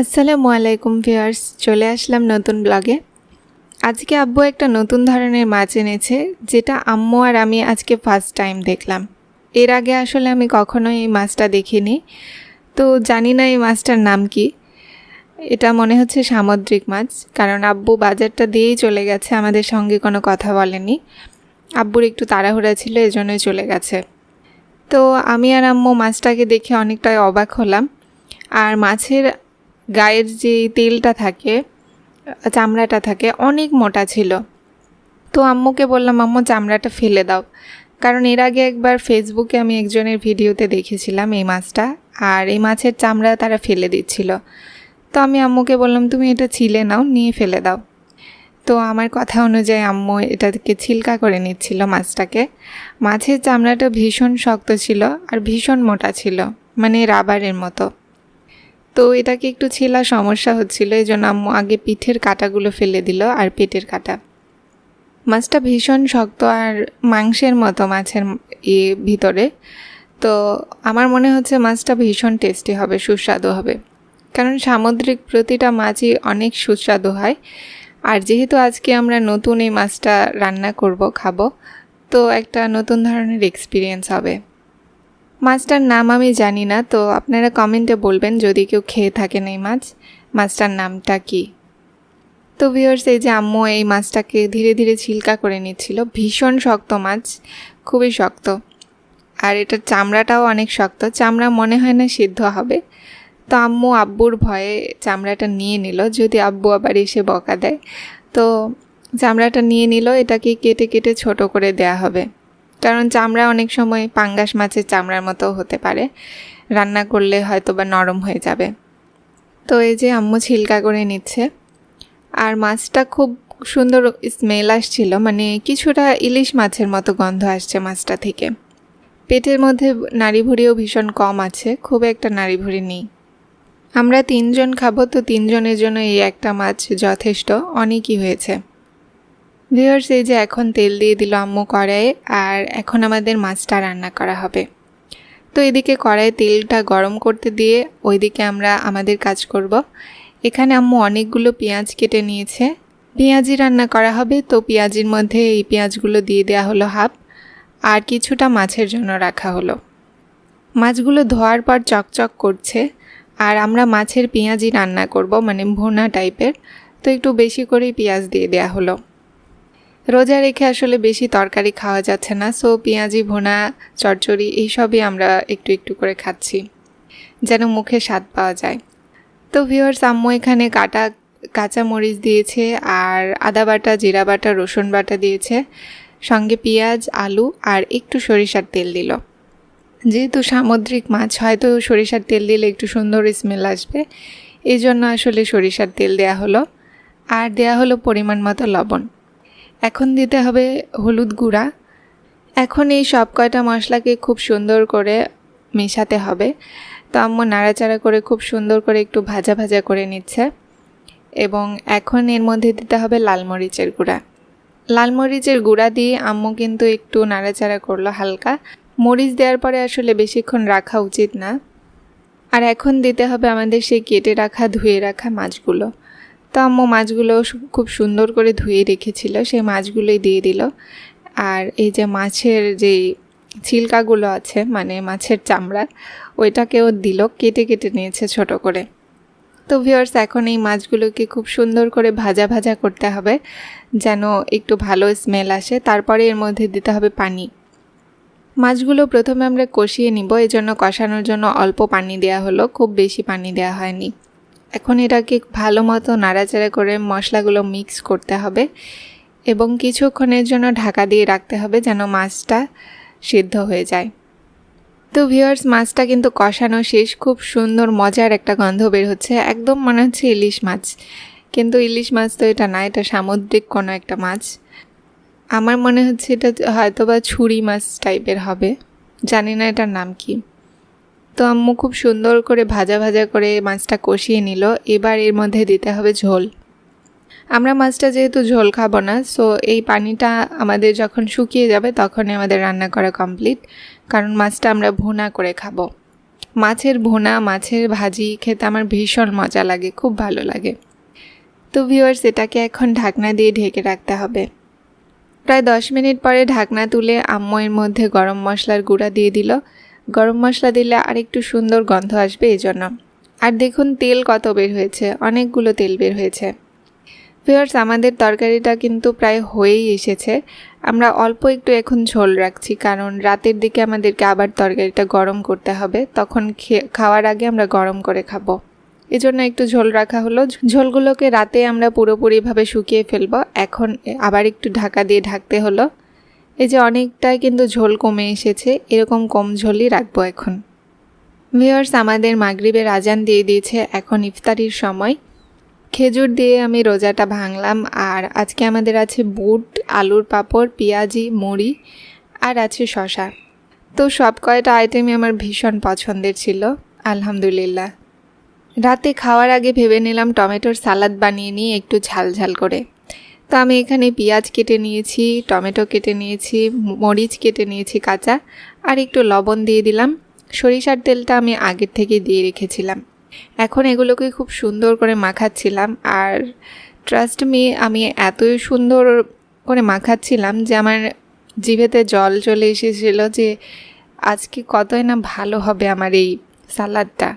আসসালামু আলাইকুম ভিউয়ার্স, চলে আসলাম নতুন ব্লগে। আজকে আব্বু একটা নতুন ধরনের মাছ এনেছে, যেটা আম্মু আর আমি আজকে ফার্স্ট টাইম দেখলাম। এর আগে আসলে আমি কখনো এই মাছটা দেখিনি, তো জানি না এই মাছটার নাম কি। এটা মনে হচ্ছে সামুদ্রিক মাছ, কারণ আব্বু বাজারটা দিয়েই চলে গেছে, আমাদের সঙ্গে কোনো কথা বলেনি। আব্বুর একটু তাড়াহুড়া ছিল, এজন্যই চলে গেছে। তো আমি আর আম্মু মাছটাকে দেখে অনেকটাই অবাক হলাম। আর মাছের গায়ের যে তেলটা থাকে, চামড়াটা থাকে, অনেক মোটা ছিল। তো আম্মুকে বললাম, আম্মু, চামড়াটা ফেলে দাও। কারণ এর আগে একবার ফেসবুকে আমি একজনের ভিডিওতে দেখেছিলাম এই মাছটা, আর এই মাছের চামড়া তারা ফেলে দিচ্ছিল। তো আমি আম্মুকে বললাম, তুমি এটা ছিলে নাও, নিয়ে ফেলে দাও। তো আমার কথা অনুযায়ী আম্মু এটাকে ছিলকা করে নিচ্ছিল মাছটাকে। মাছের চামড়াটা ভীষণ শক্ত ছিল আর ভীষণ মোটা ছিল মানে রাবারের মতো। তো এটাকে একটু ছিলা, সমস্যা হচ্ছিল এই জন্য আম্মু আগে পিঠের কাটাগুলো ফেলে দিল আর পেটের কাটা। মাছটা ভীষণ শক্ত আর মাংসের মতো মাছের ই ভিতরে। তো আমার মনে হচ্ছে মাছটা ভীষণ টেস্টি হবে, সুস্বাদু হবে। কারণ সামুদ্রিক প্রতিটা মাছই অনেক সুস্বাদু হয়। আর যেহেতু আজকে আমরা নতুন এই মাছটা রান্না করব, খাব, তো একটা নতুন ধরনের এক্সপিরিয়েন্স হবে। মাছটার নাম আমি জানি না, তো আপনারা কমেন্টে বলবেন যদি কেউ খেয়ে থাকেন এই মাছ। মাছটার নামটা কি? তো ভিওর্স এই যে আম্মু এই মাছটাকে ধীরে ধীরে ছিলকা করে নিচ্ছিল। ভীষণ শক্ত মাছ, খুবই শক্ত। আর এটার চামড়াটাও অনেক শক্ত। চামড়া মনে হয় না সিদ্ধ হবে। তো আম্মু আব্বুর ভয়ে চামড়াটা নিয়ে নিল। যদি আব্বু আবার এসে বকা দেয়, তো চামড়াটা নিয়ে নিল। এটাকে কেটে কেটে ছোট করে দেয়া হবে। কারণ চামড়া অনেক সময় পাঙ্গাস মাছের চামড়ার মতো হতে পারে। রান্না করলে হয়তো বা নরম হয়ে যাবে। তো এই যে আম্মু ছিলকা করে নিচ্ছে। আর মাছটা খুব সুন্দর স্মেল আসছিল। মানে কিছুটা ইলিশ মাছের মতো গন্ধ আসছে মাছটা থেকে। পেটের মধ্যে নাড়ি ভুড়িও ভীষণ কম আছে। খুব একটা নাড়ি ভুড়ি নেই। আমরা তিনজন খাব, তো তিনজনের জন্য এই একটা মাছ যথেষ্ট। অনেকই হয়েছে। ভিউয়ার্স এই যে এখন তেল দিয়ে দিল আম্মু কড়াইয়ে, আর এখন আমাদের মাছটা রান্না করা হবে। তো এদিকে কড়াইয়ে তেলটা গরম করতে দিয়ে ওইদিকে আমরা আমাদের কাজ করব। এখানে আম্মু অনেকগুলো পেঁয়াজ কেটে নিয়েছে। পেঁয়াজি রান্না করা হবে, তো পেঁয়াজির মধ্যে এই পেঁয়াজগুলো দিয়ে দেওয়া হলো হাফ, আর কিছুটা মাছের জন্য রাখা হলো। মাছগুলো ধোয়ার পর চকচক করছে, আর আমরা মাছের পেঁয়াজি রান্না করব মানে ভোনা টাইপের তো একটু বেশি করেই পেঁয়াজ দিয়ে দেওয়া হলো। রোজা রেখে আসলে বেশি তরকারি খাওয়া যাচ্ছে না। সো পেঁয়াজি, ভোনা চচ্চড়ি এইসবই আমরা একটু একটু করে খাচ্ছি, যেন মুখে স্বাদ পাওয়া যায়। তো ভিওর আম্মু এখানে কাটা, কাঁচা মরিচ দিয়েছে আর আদা বাটা, জিরা বাটা, রসুন বাটা দিয়েছে। সঙ্গে পেঁয়াজ, আলু আর একটু সরিষার তেল দিল। যেহেতু সামুদ্রিক মাছ, হয়তো সরিষার তেল দিলে একটু সুন্দর স্মেল আসবে। এই জন্য আসলে সরিষার তেল দেয়া হলো। আর দেয়া হলো পরিমাণ মতো লবণ। এখন দিতে হবে হলুদ গুঁড়া। এখন এই সব কয়টা মশলাকে খুব সুন্দর করে মেশাতে হবে। তো আম্মু নাড়াচাড়া করে খুব সুন্দর করে একটু ভাজা ভাজা করে নিচ্ছে। এবং এখন এর মধ্যে দিতে হবে লাল মরিচের গুঁড়া। লাল মরিচের গুঁড়া দিয়ে আম্মু কিন্তু একটু নাড়াচাড়া করল হালকা। মরিচ দেওয়ার পরে আসলে বেশিক্ষণ রাখা উচিত না। আর এখন দিতে হবে আমাদের সেই কেটে রাখা, ধুয়ে রাখা মাছগুলো। তো আম্মু মাছগুলো খুব সুন্দর করে ধুয়ে রেখেছিল সেই মাছগুলোই দিয়ে দিল। আর এই যে মাছের যেই ছিলকাগুলো আছে মানে মাছের চামড়া, ওইটাকেও দিল, কেটে কেটে নিয়েছে ছোট করে। তো ভিওর্স এখন এই মাছগুলোকে খুব সুন্দর করে ভাজা ভাজা করতে হবে, যেন একটু ভালো স্মেল আসে। তারপরে এর মধ্যে দিতে হবে পানি। মাছগুলো প্রথমে আমরা কষিয়ে নিব এই জন্য কষানোর জন্য অল্প পানি দেওয়া হলো, খুব বেশি পানি দেওয়া হয়নি। এখন এটাকে ভালো মতো নাড়াচাড়া করে মশলাগুলো মিক্স করতে হবে এবং কিছুক্ষণের জন্য ঢাকা দিয়ে রাখতে হবে যেন মাছটা সিদ্ধ হয়ে যায়। তো ভিওয়ার্স মাছটা কিন্তু কষানো শেষ। খুব সুন্দর, মজার একটা গন্ধ বের হচ্ছে। একদম মনে হচ্ছে ইলিশ মাছ। কিন্তু ইলিশ মাছ তো এটা না, এটা সামুদ্রিক কোনো একটা মাছ। আমার মনে হচ্ছে এটা হয়তো বা ছুরি মাছ টাইপের হবে। জানি না এটার নাম কি। তো আম্মু খুব সুন্দর করে ভাজা ভাজা করে মাছটা কষিয়ে নিল। এবার এর মধ্যে দিতে হবে ঝোল। আমরা মাছটা যেহেতু ঝোল খাব না সো এই পানিটা আমাদের যখন শুকিয়ে যাবে তখনই আমাদের রান্না করা কমপ্লিট কারণ মাছটা আমরা ভুনা করে খাব। মাছের ভোনা, মাছের ভাজি খেতে আমার ভীষণ মজা লাগে, খুব ভালো লাগে। তো ভিউয়ার্স এটাকে এখন ঢাকনা দিয়ে ঢেকে রাখতে হবে। প্রায় দশ মিনিট পরে ঢাকনা তুলে আম্মু মধ্যে গরম মশলার গুঁড়া দিয়ে দিল। গরম মশলা দিলে আর একটু সুন্দর গন্ধ আসবে এই জন্য আর দেখুন, তেল কত বের হয়েছে, অনেকগুলো তেল বের হয়েছে। ভিউয়ার্স, আমাদের তরকারিটা কিন্তু প্রায় হয়েই এসেছে। আমরা অল্প একটু এখন ঝোল রাখছি, কারণ রাতের দিকে আমাদেরকে আবার তরকারিটা গরম করতে হবে। তখন খাওয়ার আগে আমরা গরম করে খাব। এজন্য একটু ঝোল রাখা হলো। ঝোলগুলোকে রাতে আমরা পুরোপুরিভাবে শুকিয়ে ফেলব। এখন আবার একটু ঢাকা দিয়ে ঢাকতে হলো। এই যে অনেকটাই কিন্তু ঝোল কমে এসেছে, এরকম কম ঝোলই রাখব এখন। ভিওর্স আমাদের মাগরিবের আজান দিয়ে দিয়েছে এখন ইফতারির সময়। খেজুর দিয়ে আমি রোজাটা ভাঙলাম, আর আজকে আমাদের আছে বুট, আলুর পাঁপড়, পেঁয়াজি, মুড়ি, আর আছে শশা তো সব কয়টা আইটেমই আমার ভীষণ পছন্দের ছিল, আলহামদুলিল্লাহ। রাতে খাওয়ার আগে ভেবে নিলাম টমেটোর সালাদ বানিয়ে নিই, একটু ঝাল ঝাল করে। তো আমি এখানে পেঁয়াজ কেটে নিয়েছি, টমেটো কেটে নিয়েছি, মরিচ কেটে নিয়েছি কাঁচা, আর একটু লবণ দিয়ে দিলাম। সরিষার তেলটা আমি আগের থেকে দিয়ে রেখেছিলাম। এখন এগুলোকে খুব সুন্দর করে মাখাচ্ছিলাম, আর ট্রাস্ট মি আমি এতই সুন্দর করে মাখাচ্ছিলাম যে আমার জিভেতে জল চলে এসেছিল যে আজকে কতই না ভালো হবে আমার এই সালাদটা।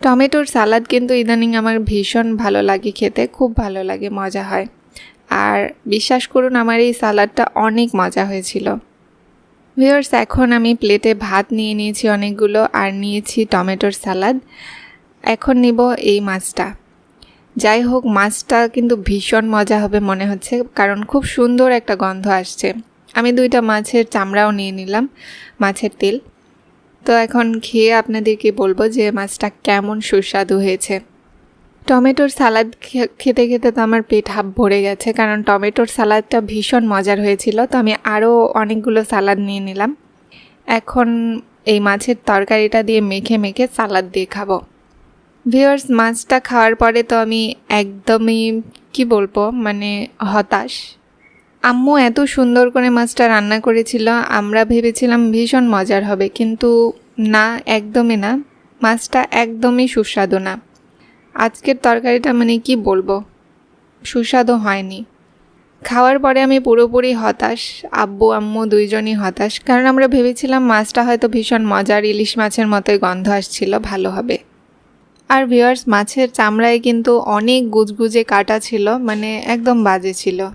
টমেটোর সালাদ কিন্তু ইদানিং আমার ভীষণ ভালো লাগে খেতে, খুব ভালো লাগে, মজা হয়। আর বিশ্বাস করুন, আমার এই সালাদটা অনেক মজা হয়েছিল। ভিওর্স এখন আমি প্লেটে ভাত নিয়ে নিয়েছি অনেকগুলো আর নিয়েছি টমেটোর সালাদ। এখন নিব এই মাছটা। যাই হোক, মাছটা কিন্তু ভীষণ মজা হবে মনে হচ্ছে, কারণ খুব সুন্দর একটা গন্ধ আসছে। আমি দুইটা মাছের চামড়াও নিয়ে নিলাম, মাছের তেল। তো এখন খেয়ে আপনাদেরকে বলব যে মাছটা কেমন সুস্বাদু হয়েছে। টমেটোর সালাদ খেতে খেতে তো আমার পেট হাফ ভরে গেছে, কারণ টমেটোর সালাদটা ভীষণ মজার হয়েছিল, তো আমি আরও অনেকগুলো সালাদ নিয়ে নিলাম। এখন এই মাছের তরকারিটা দিয়ে মেখে মেখে সালাদ দিয়ে খাব। ভিওর্স মাছটা খাওয়ার পরে তো আমি একদমই, কি বলব মানে হতাশ। আম্মু এত সুন্দর করে মাছটা রান্না করেছিল, আমরা ভেবেছিলাম ভীষণ মজার হবে, কিন্তু না, একদমই না। মাছটা একদমই সুস্বাদু না। আজকের তরকারিটা মানে কি বলব? সুস্বাদু হয়নি। খাওয়ার পরে আমি পুরোপুরি হতাশ। আব্বু, আম্মু দুইজনই হতাশ। কারণ আমরা ভেবেছিলাম মাছটা হয়তো ভীষণ মজার, ইলিশ মাছের মতোই গন্ধ আসছিল, ভালো হবে। আর ভিওয়ার্স মাছের চামড়ায় কিন্তু অনেক গুজগুজে কাটা ছিল মানে একদম বাজে ছিল।